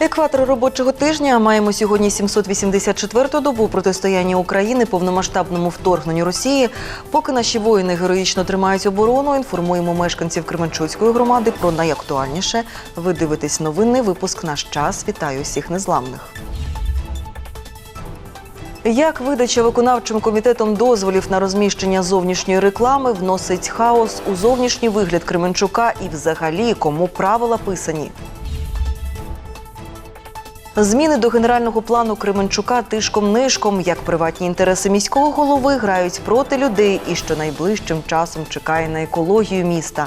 Екватор робочого тижня маємо сьогодні 784-ту добу протистояння України повномасштабному вторгненню Росії. Поки наші воїни героїчно тримають оборону, інформуємо мешканців Кременчуцької громади про найактуальніше. Ви дивитесь новинний випуск наш час. Вітаю всіх незламних. Як видача виконавчим комітетом дозволів на розміщення зовнішньої реклами вносить хаос у зовнішній вигляд Кременчука і взагалі кому правила писані? Зміни до генерального плану Кременчука тишком-нишком, як приватні інтереси міського голови грають проти людей і що найближчим часом чекає на екологію міста.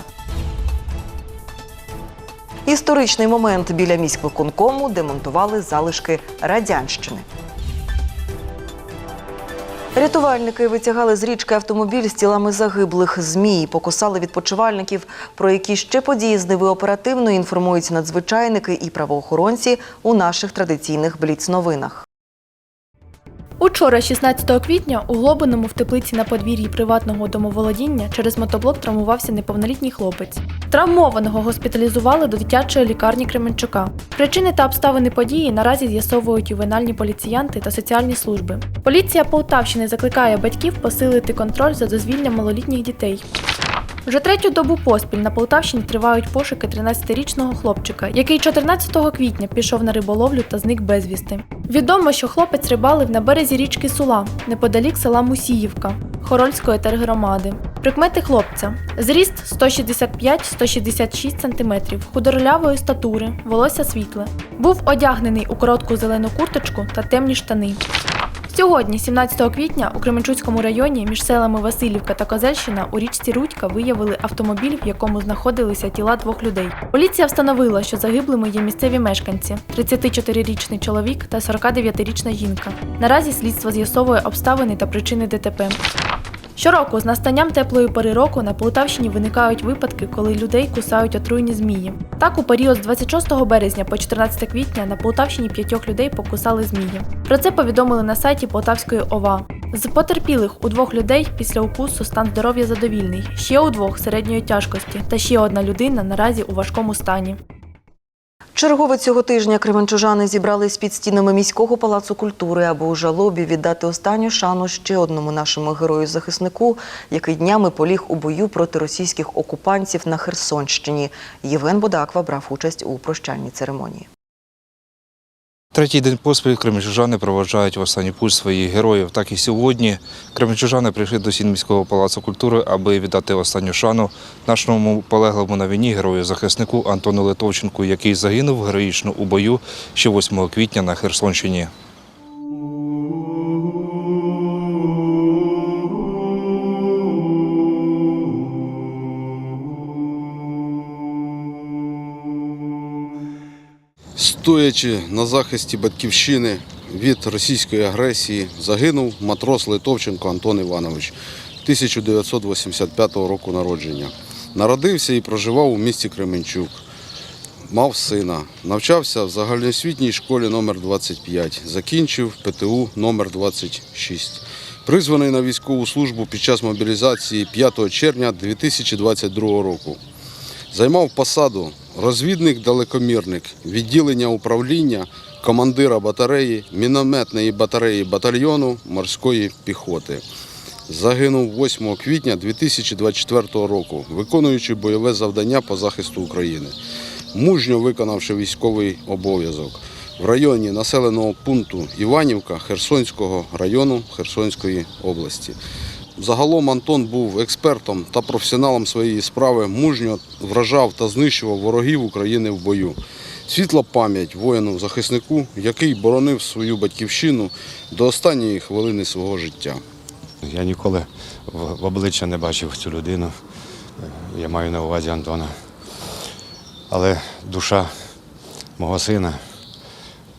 Історичний момент біля міськвиконкому демонтували залишки радянщини. Рятувальники витягали з річки автомобіль з тілами загиблих змій, покусали відпочивальників, про які ще події з Ниви оперативно інформують надзвичайники і правоохоронці у наших традиційних бліц-новинах. Учора, 16 квітня, у Глобиному в теплиці на подвір'ї приватного домоволодіння через мотоблок травмувався неповнолітній хлопець. Травмованого госпіталізували до дитячої лікарні Кременчука. Причини та обставини події наразі з'ясовують ювенальні поліціянти та соціальні служби. Поліція Полтавщини закликає батьків посилити контроль за дозвіллям малолітніх дітей. Вже третю добу поспіль на Полтавщині тривають пошуки 13-річного хлопчика, який 14 квітня пішов на риболовлю та зник безвісти. Відомо, що хлопець рибалив на березі річки Сула, неподалік села Мусіївка, Хорольської тергромади. Прикмети хлопця: зріст 165-166 см, худорлявої статури, волосся світле. Був одягнений у коротку зелену курточку та темні штани. Сьогодні, 17 квітня, у Кременчуцькому районі між селами Васильівка та Козельщина у річці Рудька виявили автомобіль, в якому знаходилися тіла двох людей. Поліція встановила, що загиблими є місцеві мешканці: 34-річний чоловік та 49-річна жінка. Наразі слідство з'ясовує обставини та причини ДТП. Щороку з настанням теплої пори року на Полтавщині виникають випадки, коли людей кусають отруйні змії. Так, у період з 26 березня по 14 квітня на Полтавщині п'ятьох людей покусали змії. Про це повідомили на сайті Полтавської ОВА. З потерпілих у двох людей після укусу стан здоров'я задовільний, ще у двох середньої тяжкості, та ще одна людина наразі у важкому стані. Чергове цього тижня кременчужани зібрались під стінами міського палацу культури, аби у жалобі віддати останню шану ще одному нашому герою-захиснику, який днями поліг у бою проти російських окупантів на Херсонщині. Євген Бодаква брав участь у прощальній церемонії. Третій день поспіль кременчужани проважають в останній путь своїх героїв. Так і сьогодні кременчужани прийшли до сін міського палацу культури, аби віддати останню шану нашому полеглому на війні герою-захиснику Антону Литовченку, який загинув героїчно у бою ще 8 квітня на Херсонщині. Стоячи на захисті батьківщини від російської агресії, загинув матрос Литовченко Антон Іванович 1985 року народження. Народився і проживав у місті Кременчук. Мав сина, навчався в загальноосвітній школі номер 25 закінчив ПТУ номер 26 Призваний на військову службу під час мобілізації 5 червня 2022 року. Займав посаду розвідник-далекомірник, відділення управління, командира батареї, мінометної батареї батальйону морської піхоти. Загинув 8 квітня 2024 року, виконуючи бойове завдання по захисту України, мужньо виконавши військовий обов'язок в районі населеного пункту Іванівка Херсонського району Херсонської області. Загалом Антон був експертом та професіоналом своєї справи, мужньо вражав та знищував ворогів України в бою. Світла пам'ять воїну-захиснику, який боронив свою батьківщину до останньої хвилини свого життя. Я ніколи в обличчя не бачив цю людину. Я маю на увазі Антона. Але душа мого сина,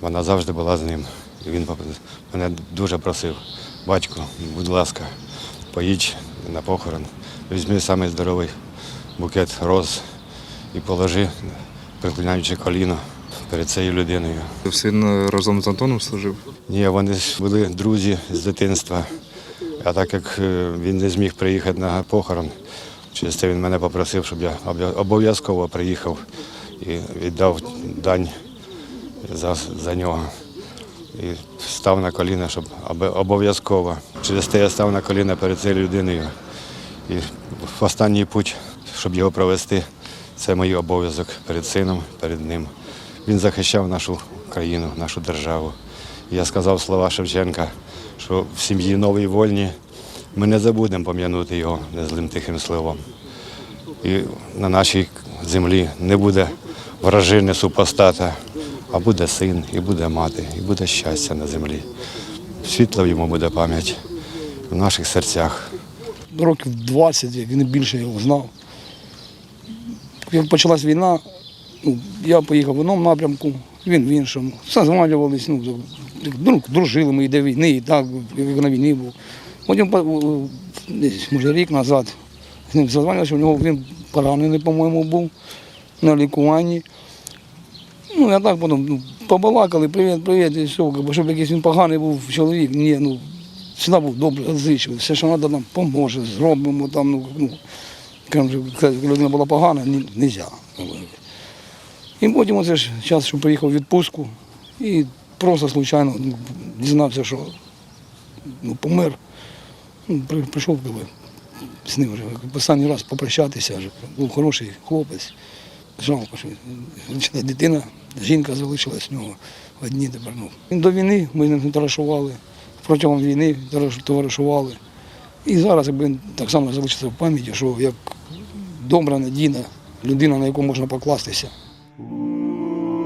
вона завжди була з ним. Він мене дуже просив, батько, будь ласка, поїдь на похорон, візьми самий здоровий букет роз і положи, приклинаючи коліно перед цією людиною. Син разом з Антоном служив. Ні, вони були друзі з дитинства. А так як е, він не зміг приїхати на похорон, через це він мене попросив, щоб я обов'язково приїхав і віддав дань за, за нього. І став на коліна, щоб обов'язково. Через те я став на коліна перед цією людиною. І в останній путь, щоб його провести, це мій обов'язок перед сином, перед ним. Він захищав нашу країну, нашу державу. І я сказав слова Шевченка, що в сім'ї новій вольні ми не забудемо пам'янути його незлим тихим словом. І на нашій землі не буде вражини супостата, а буде син, і буде мати, і буде щастя на землі. Світла йому буде пам'ять в наших серцях. років 20, як він більше його знав. Як почалась війна, ну, я поїхав в одному напрямку, він в іншому. Созванювались, ну, друг, дружили ми до війни, і так, як на війні був. Потім, десь, може, рік назад з ним созванювався, у нього він поранений, по-моєму, був на лікуванні. Ну, я так потім ну, побалакали, привіт, привіт, і все, щоб якийсь він поганий був чоловік. Ні, ну, завжди був добре, відзичливий, все, що треба, нам поможе, зробимо там. Ну, ну, людина була погана, не можна. І потім оце ж час, що приїхав в відпустку, і просто случайно ну, дізнався, що ну, помер. Ну, при- прийшов з ним вже останній раз попрощатися, вже. був хороший хлопець. Жалко, що він- дитина, жінка залишилась в нього одні тепер. Ну. До війни ми ним товаришували, протягом війни товаришували. І зараз якби, так само залишиться в пам'яті, що як добра, надійна людина, на яку можна покластися.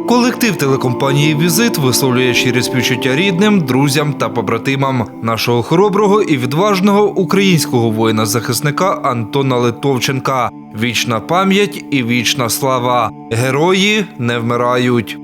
Колектив телекомпанії Візит висловлює щирі співчуття рідним, друзям та побратимам нашого хороброго і відважного українського воїна-захисника Антона Литовченка. Вічна пам'ять і вічна слава. Герої не вмирають.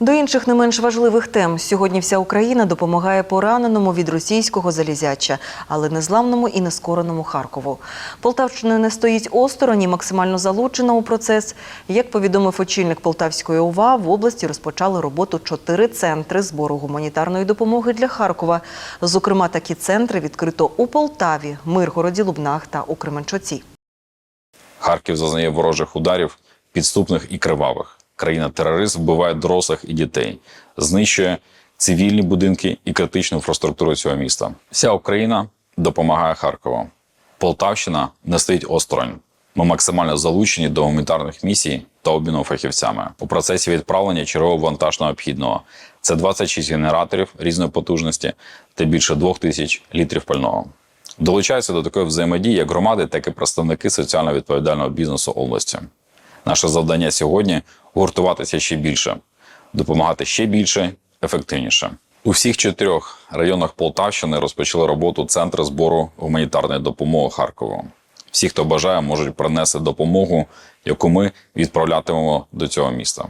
До інших не менш важливих тем сьогодні вся Україна допомагає пораненому від російського залізяча, але незламному і нескореному Харкову. Полтавщина не стоїть осторонь максимально залучена у процес. Як повідомив очільник Полтавської ОВА, в області розпочали роботу чотири центри збору гуманітарної допомоги для Харкова. Зокрема, такі центри відкрито у Полтаві, Миргороді, Лубнах та у Кременчуці. Харків зазнає ворожих ударів, підступних і кривавих. Країна-терорист вбиває дорослих і дітей, знищує цивільні будинки і критичну інфраструктуру цього міста. Вся Україна допомагає Харкову. Полтавщина не стоїть осторонь. Ми максимально залучені до гуманітарних місій та обміну фахівцями у процесі відправлення чергового вантаж необхідного. Це 26 генераторів різної потужності та більше 2 тисяч літрів пального. Долучаються до такої взаємодії як громади, так і представники соціально відповідального бізнесу області. Наше завдання сьогодні гуртуватися ще більше, допомагати ще більше, ефективніше. У всіх чотирьох районах Полтавщини розпочали роботу центри збору гуманітарної допомоги Харкову. Всі, хто бажає, можуть принести допомогу, яку ми відправлятимемо до цього міста.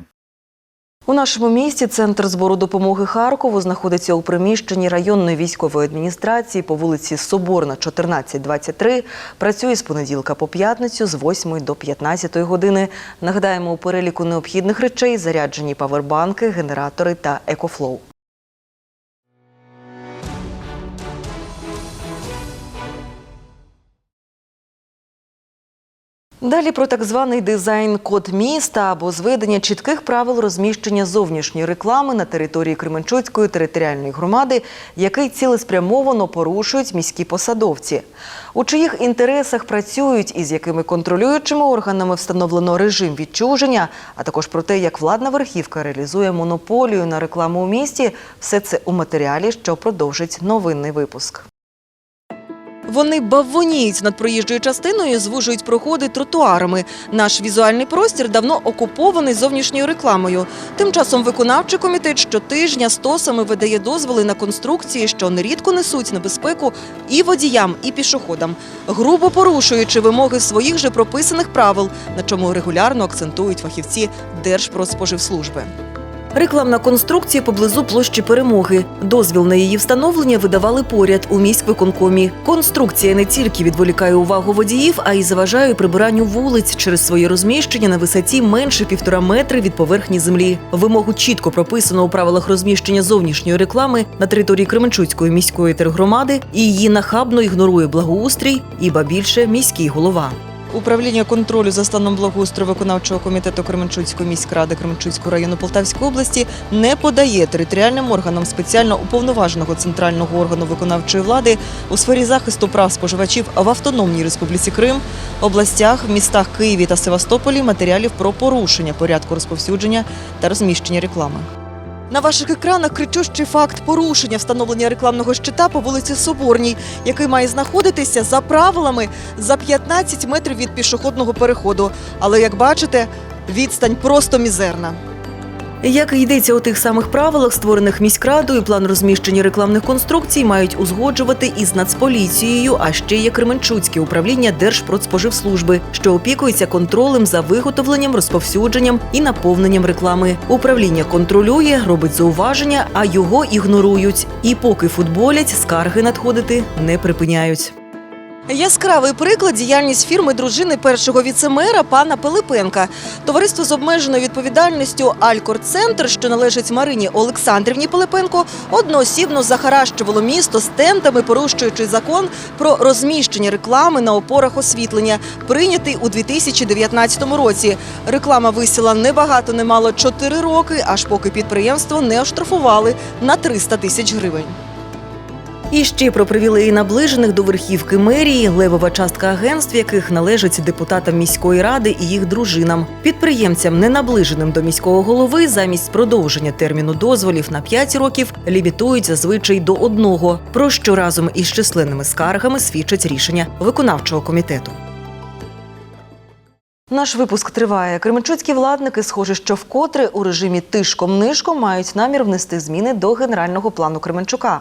У нашому місті центр збору допомоги Харкову знаходиться у приміщенні районної військової адміністрації по вулиці Соборна, 1423. Працює з понеділка по п'ятницю з 8 до 15 години. Нагадаємо, у переліку необхідних речей заряджені павербанки, генератори та екофлоу. Далі про так званий дизайн-код міста або зведення чітких правил розміщення зовнішньої реклами на території Кременчуцької територіальної громади, який цілеспрямовано порушують міські посадовці. У чиїх інтересах працюють і з якими контролюючими органами встановлено режим відчуження, а також про те, як владна верхівка реалізує монополію на рекламу у місті, все це у матеріалі, що продовжить новинний випуск. Вони бавоніють над проїжджою частиною, звужують проходи тротуарами. Наш візуальний простір давно окупований зовнішньою рекламою. Тим часом виконавчий комітет щотижня стосами видає дозволи на конструкції, що нерідко несуть небезпеку і водіям, і пішоходам, грубо порушуючи вимоги своїх же прописаних правил, на чому регулярно акцентують фахівці Держпродспоживслужби. Рекламна конструкція поблизу площі перемоги. Дозвіл на її встановлення видавали поряд у міськвиконкомі. Конструкція не тільки відволікає увагу водіїв, а й заважає прибиранню вулиць через своє розміщення на висоті менше півтора метри від поверхні землі. Вимогу чітко прописано у правилах розміщення зовнішньої реклами на території Кременчуцької міської тергромади, і її нахабно ігнорує благоустрій, і ба більше міський голова. Управління контролю за станом благоустрою виконавчого комітету Кременчуцької міськради Кременчуцького району Полтавської області не подає територіальним органам спеціально уповноваженого центрального органу виконавчої влади у сфері захисту прав споживачів в Автономній Республіці Крим, областях, містах Києві та Севастополі матеріалів про порушення порядку розповсюдження та розміщення реклами. На ваших екранах кричущий факт порушення встановлення рекламного щита по вулиці Соборній, який має знаходитися за правилами за 15 метрів від пішохідного переходу. Але як бачите, відстань просто мізерна. Як йдеться у тих самих правилах, створених міськрадою, план розміщення рекламних конструкцій мають узгоджувати із Нацполіцією, а ще є Кременчуцьке управління Держпродспоживслужби, що опікується контролем за виготовленням, розповсюдженням і наповненням реклами. Управління контролює, робить зауваження, а його ігнорують. І поки футболять, скарги надходити не припиняють. Яскравий приклад діяльність фірми дружини першого віцемера пана Пилипенка. Товариство з обмеженою відповідальністю Алькор-Центр, що належить Марині Олександрівні Пилипенко, одноосібно захаращувало місто стендами, порушуючи закон про розміщення реклами на опорах освітлення, прийнятий у 2019 році. Реклама висіла небагато, немало 4 роки, аж поки підприємство не оштрафували на 300 тисяч гривень. І ще про привілеї наближених до верхівки мерії, левова частка агентств, яких належить депутатам міської ради і їх дружинам. Підприємцям, не наближеним до міського голови, замість продовження терміну дозволів на 5 років лімітують зазвичай до одного, про що разом із численними скаргами свідчить рішення виконавчого комітету. Наш випуск триває. Кременчуцькі владники, схоже, що вкотре у режимі тишком-нишком мають намір внести зміни до генерального плану Кременчука.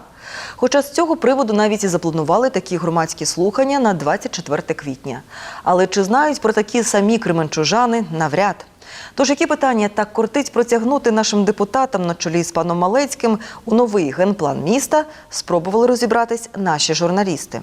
Хоча з цього приводу навіть і запланували такі громадські слухання на 24 квітня. Але чи знають про такі самі кременчужани? Навряд. Тож які питання так кортить протягнути нашим депутатам на чолі з паном Малецьким у новий генплан міста, спробували розібратись наші журналісти.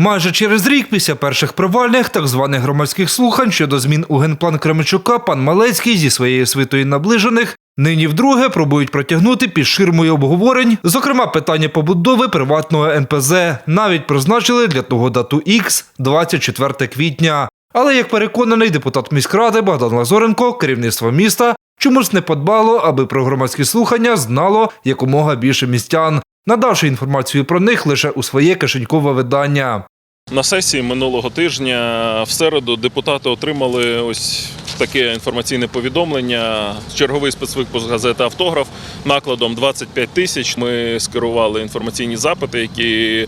Майже через рік після перших провальних так званих громадських слухань щодо змін у генплан Кременчука пан Малецький зі своєю свитою наближених нині вдруге пробують протягнути під ширмою обговорень, зокрема питання побудови приватного НПЗ. Навіть призначили для того дату Х 24 квітня. Але як переконаний депутат міськради Богдан Лазоренко, керівництво міста чомусь не подбало, аби про громадські слухання знало якомога більше містян, надавши інформацію про них лише у своє кишенькове видання. На сесії минулого тижня в середу депутати отримали ось таке інформаційне повідомлення. Черговий спецвипуск газети Автограф накладом 25 тисяч. Ми скерували інформаційні запити, які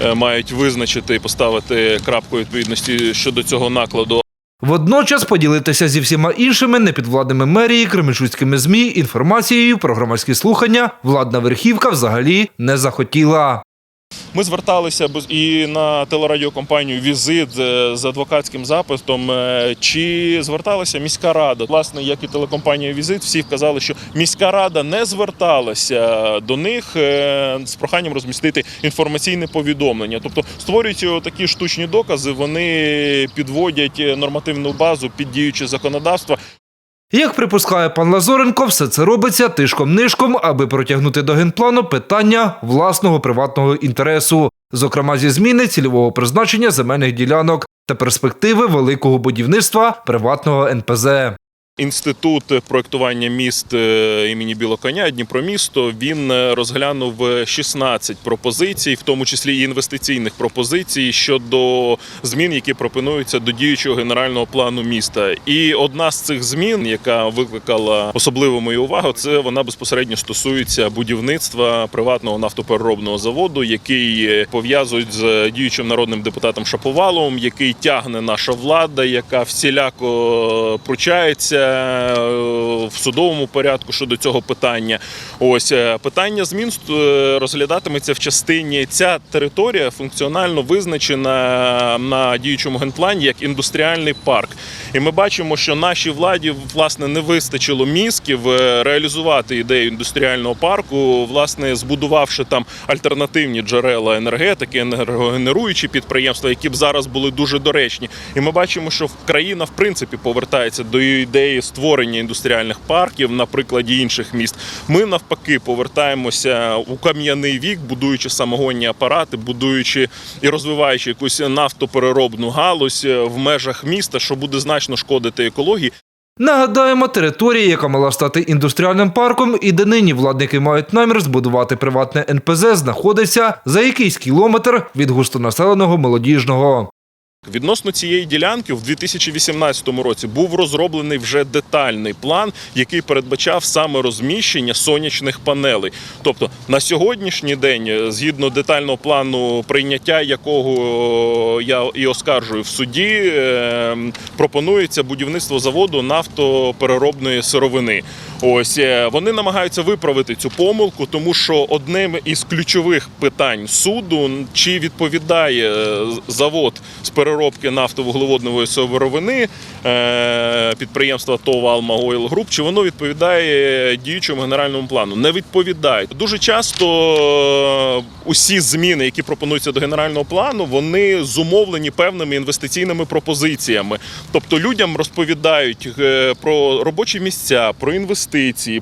е, мають визначити і поставити крапку відповідності щодо цього накладу. Водночас поділитися зі всіма іншими непідвладними мерії, кременчуцькими змі інформацією про громадські слухання владна верхівка взагалі не захотіла. Ми зверталися і на телерадіокомпанію Візит з адвокатським запитом. е, Чи зверталася міська рада? Власне, як і телекомпанія Візит, всі вказали, що міська рада не зверталася до них е, з проханням розмістити інформаційне повідомлення. Тобто створюються такі штучні докази, вони підводять е, нормативну базу під діюче законодавство. Як припускає пан Лазоренко, все це робиться тишком-нишком, аби протягнути до генплану питання власного приватного інтересу, зокрема зі зміни цільового призначення земельних ділянок та перспективи великого будівництва приватного НПЗ. Інститут проектування міст е, імені Білоконя Дніпромісто він е, розглянув 16 пропозицій, в тому числі інвестиційних пропозицій щодо змін, які пропонуються до діючого генерального плану міста. І одна з цих змін, яка викликала особливу мою увагу, це вона безпосередньо стосується будівництва приватного нафтопереробного заводу, який е, пов'язують з діючим народним депутатом Шаповаловим, який тягне наша влада, яка всіляко пручається, е, в судовому порядку щодо цього питання. Ось е, питання змін е, розглядатиметься в частині. Ця територія функціонально визначена на діючому генплані як індустріальний парк. І ми бачимо, що нашій владі власне не вистачило мізків е, реалізувати ідею індустріального парку, власне, збудувавши там альтернативні джерела енергетики, енергогенеруючі підприємства, які б зараз були дуже доречні. І ми бачимо, що країна в принципі повертається до ідеї створення індустріальних парків на прикладі інших міст. Ми навпаки повертаємося у кам'яний вік, будуючи самогонні апарати, будуючи і розвиваючи якусь нафтопереробну галузь е, в межах міста, що буде значно шкодити екології. Нагадаємо, територія, яка мала стати індустріальним парком, і де нині владники мають намір збудувати приватне НПЗ, знаходиться за якийсь кілометр від густонаселеного молодіжного. Відносно цієї ділянки в 2018 році був розроблений вже детальний план, який передбачав саме розміщення сонячних панелей. Тобто на сьогоднішній день, е, згідно детального плану прийняття, якого я і оскаржую в суді, е, пропонується будівництво заводу нафтопереробної сировини. Ось е, вони намагаються виправити цю помилку, тому що одним із ключових питань суду чи відповідає е, завод з переробки нафтовуглеводної сировини е, підприємства ТОВ «Алма Ойл Груп», чи воно відповідає діючому генеральному плану. Не відповідає. Дуже часто усі зміни, які пропонуються до генерального плану, вони зумовлені певними інвестиційними пропозиціями. Тобто людям розповідають про робочі місця, про інвестиції,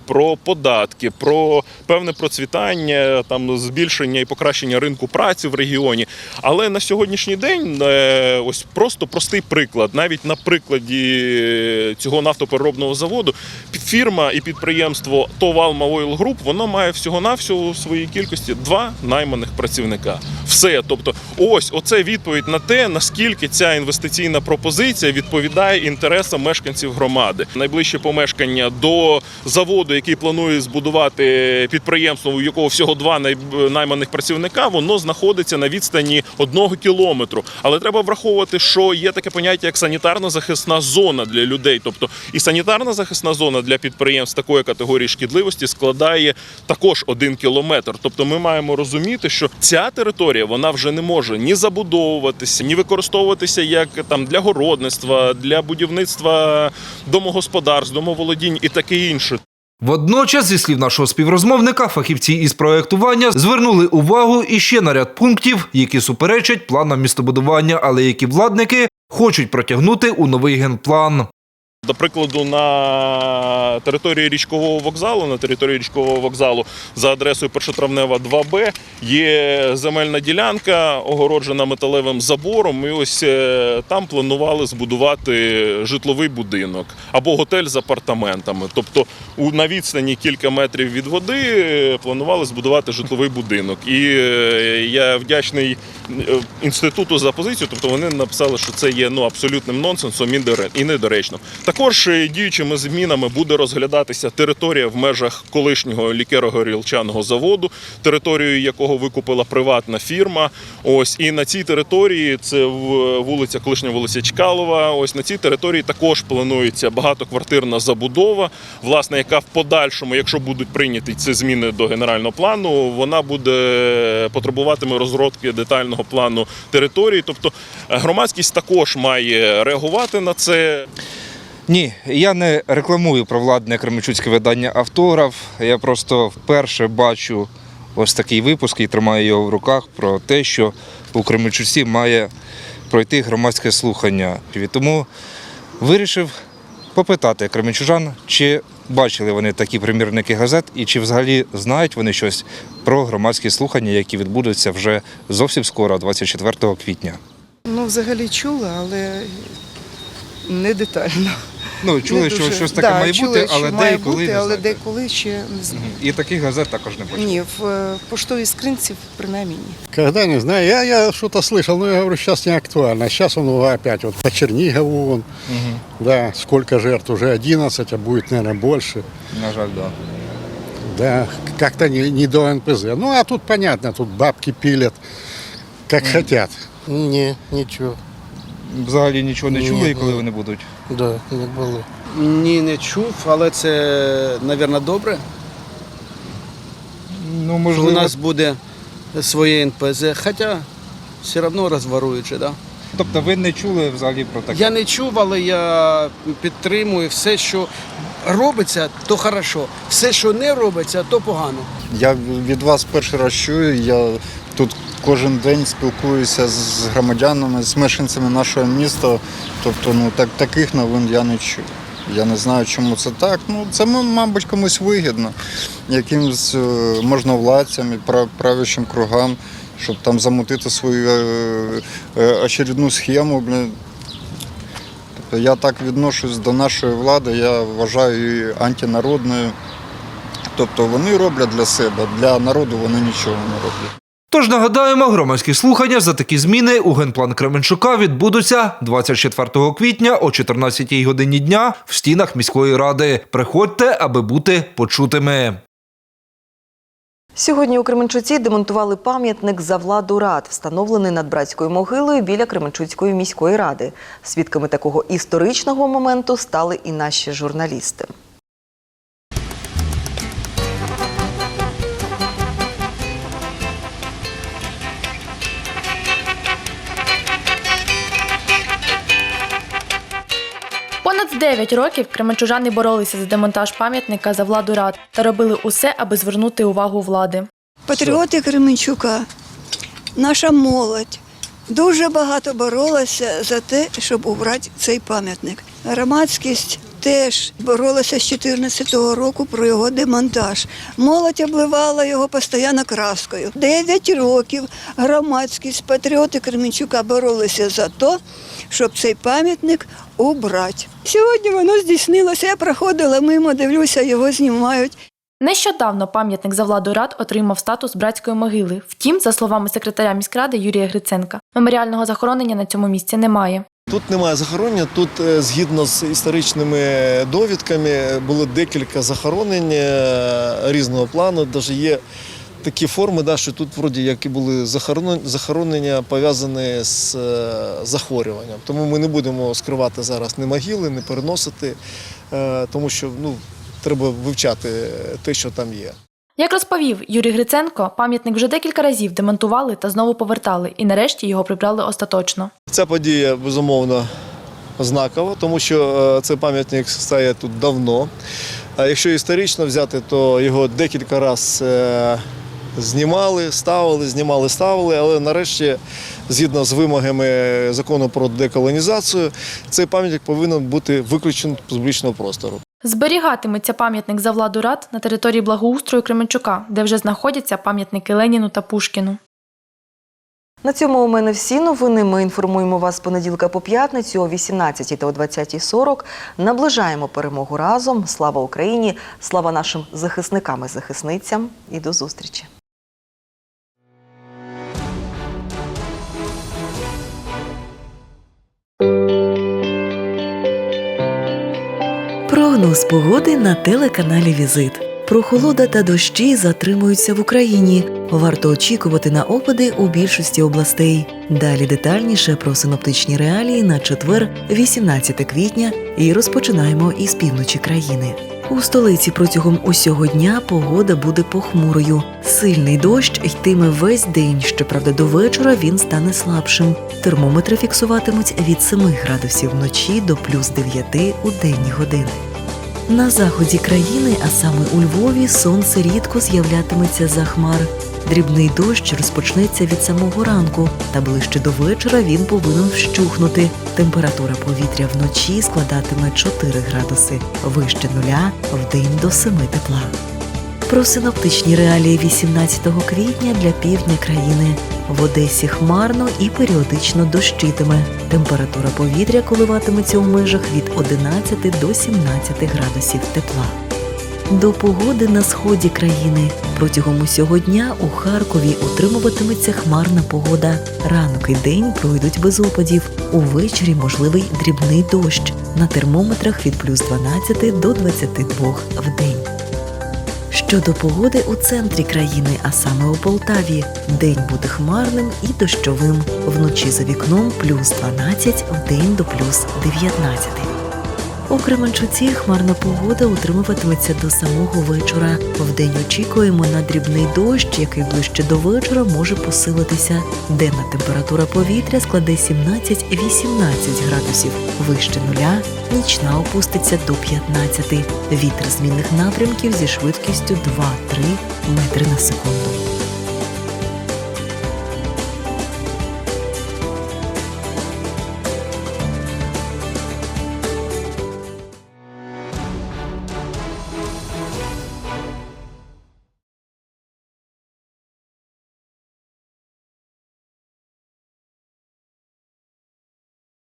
про податки, про певне процвітання, там збільшення і покращення ринку праці в регіоні. Але на сьогоднішній день е, ось просто простий приклад, навіть на прикладі цього нафтопереробного заводу, фірма і підприємство ТОВ «Алма Ойл Груп» воно має всього-навсього у своїй кількості два найманих працівника. Все, тобто, ось оце відповідь на те, наскільки ця інвестиційна пропозиція відповідає інтересам мешканців громади. Найближче помешкання до заводу, який планує збудувати підприємство, у якого всього два най- найманих працівника, воно знаходиться на відстані одного кілометру. Але треба враховувати, що є таке поняття як санітарно-захисна зона для людей. Тобто і санітарна захисна зона для підприємств такої категорії шкідливості складає також один кілометр. Тобто ми маємо розуміти, що ця територія вона вже не може ні забудовуватися, ні використовуватися як там для городництва, для будівництва домогосподарств, домоволодінь і таке інше. Водночас, зі слів нашого співрозмовника, фахівці із проектування звернули увагу іще на ряд пунктів, які суперечать планам містобудування, але які владники хочуть протягнути у новий генплан. До прикладу, на території річкового вокзалу, на території річкового вокзалу за адресою Першотравнева 2Б є земельна ділянка, огороджена металевим забором. І ось е, там планували збудувати житловий будинок або готель з апартаментами. Тобто, у на відстані кілька метрів від води е, планували збудувати житловий будинок. І е, я вдячний інституту за позицію. Тобто вони написали, що це є ну абсолютним нонсенсом і недоречно. Також діючими змінами буде розглядатися територія в межах колишнього лікеро-горілчаного заводу, територію якого викупила приватна фірма. Ось і на цій території це вулиця, колишня вулиця Чкалова. Ось на цій території також планується багатоквартирна забудова, власне, яка в подальшому, якщо будуть прийняті ці зміни до генерального плану, вона буде потребуватиме розробки детального плану території. Тобто громадськість також має реагувати на це. Ні, я не рекламую провладне кременчуцьке видання Автограф. Я просто вперше бачу ось такий випуск і тримаю його в руках про те, що у Кременчуці має пройти громадське слухання. І тому вирішив попитати кременчужан, чи бачили вони такі примірники газет, і чи взагалі знають вони щось про громадські слухання, які відбудуться вже зовсім скоро, 24 квітня. Ну, взагалі чула, але не детально. Ну, чули, Не що дуже. щось таке Да, має чула, бути, що але має де і коли бути, не але знаєте. де коли ще не знаю. І таких газет також не бачили. Ні, в е, поштовій скринці принаймні ні. Когда не знаю, я, я что-то слышал, но я говорю, сейчас не актуально. Сейчас он опять вот по Чернигову, он, да, сколько жертв, уже 11, а будет, наверное, больше. На жаль. Да. Да, как-то не, не до НПЗ. Ну, а тут понятно, тут бабки пилят, как хотят. Ні, нічого. Взагалі нічого не Ні, чули, коли вони будуть. Да, не було. Ні, не чув, але це, мабуть, добре. Ну, Що у нас буде своє НПЗ, хоча все одно розворуючи, да? Тобто ви не чули взагалі про таке? Я не чув, але я підтримую все, що робиться, то хорошо. Все, що не робиться, то погано. Я від вас перший раз чую. Я тут кожен день спілкуюся з громадянами, з мешканцями нашого міста. Тобто, ну так таких новин я не чую. Я не знаю, чому це так. Ну це мабуть комусь вигідно, якимось е, можновладцям і прав- правлячим кругам, щоб там замутити свою е, е, очередну схему. Тобто я так відношусь до нашої влади, я вважаю її антинародною. Тобто вони роблять для себе, для народу вони нічого не роблять. Тож нагадаємо, громадські слухання за такі зміни у генплан Кременчука відбудуться 24 квітня о 14 годині дня в стінах міської ради. Приходьте, аби бути почутими. Сьогодні у Кременчуці демонтували пам'ятник за владу рад, встановлений над братською могилою біля Кременчуцької міської ради. Свідками такого історичного моменту стали і наші журналісти. 9 років кременчужани боролися за демонтаж пам'ятника за владу рад та робили усе, аби звернути увагу влади. Патріоти Кременчука, наша молодь дуже багато боролася за те, щоб убрати цей пам'ятник. Громадськість теж боролася з 2014 року про його демонтаж. Молодь обливала його постійно краскою. Дев'ять років громадськість, патріоти Кременчука боролися за те, щоб цей пам'ятник убрати. Сьогодні воно здійснилося. Я проходила мимо, дивлюся, його знімають. Нещодавно пам'ятник за владу рад отримав статус братської могили. Втім, за словами секретаря міськради Юрія Гриценка, меморіального захоронення на цьому місці немає. Тут немає захоронення. Тут, е, згідно з історичними довідками, було декілька захоронень е, різного плану. Навіть є такі форми, да, що тут вроді як і були захоронення, пов'язані з е, захворюванням. Тому ми не будемо скривати зараз ні могили, не переносити, е, тому що ну, треба вивчати те, що там є. Як розповів Юрій Гриценко, пам'ятник вже декілька разів демонтували та знову повертали, і нарешті його прибрали остаточно. Ця подія безумовно знакова, тому що е, цей пам'ятник стає тут давно. Якщо історично взяти, то його декілька разів е, знімали, ставили, знімали, ставили, але нарешті, згідно з вимогами закону про деколонізацію, цей пам'ятник повинен бути виключений з публічного простору. Зберігатиметься пам'ятник за владу рад на території благоустрою Кременчука, де вже знаходяться пам'ятники Леніну та Пушкіну. На цьому у мене всі новини. Ми інформуємо вас понеділка по п'ятницю о 18 та о 20.40. Наближаємо перемогу разом. Слава Україні! Слава нашим захисникам і захисницям! І до зустрічі! Прогноз погоди на телеканалі Візит. Прохолода та дощі затримуються в Україні. Варто очікувати на опади у більшості областей. Далі детальніше про синоптичні реалії на четвер, 18 квітня, і розпочинаємо із півночі країни. У столиці протягом усього дня погода буде похмурою. Сильний дощ йтиме весь день. Щоправда, до вечора він стане слабшим. Термометри фіксуватимуть від 7 градусів вночі до плюс 9 у денні години. На заході країни, а саме у Львові, сонце рідко з'являтиметься за хмар. Дрібний дощ розпочнеться від самого ранку, та ближче до вечора він повинен вщухнути. Температура повітря вночі складатиме 4 градуси, вище нуля, вдень до 7 тепла. Про синоптичні реалії 18 квітня для півдня країни. В Одесі хмарно і періодично дощитиме. Температура повітря коливатиметься у межах від 11 до 17 градусів тепла. До погоди на сході країни протягом усього дня у Харкові утримуватиметься хмарна погода. Ранок і день пройдуть без опадів. Увечері можливий дрібний дощ на термометрах від плюс 12 до 22 в день. Щодо погоди у центрі країни, а саме у Полтаві, день буде хмарним і дощовим. Вночі за вікном плюс 12, вдень до плюс 19. У Кременчуці хмарна погода утримуватиметься до самого вечора. Вдень очікуємо на дрібний дощ, який ближче до вечора може посилитися. Денна температура повітря складе 17-18 градусів. Вище нуля нічна опуститься до 15. Вітер змінних напрямків зі швидкістю 2-3 метри на секунду.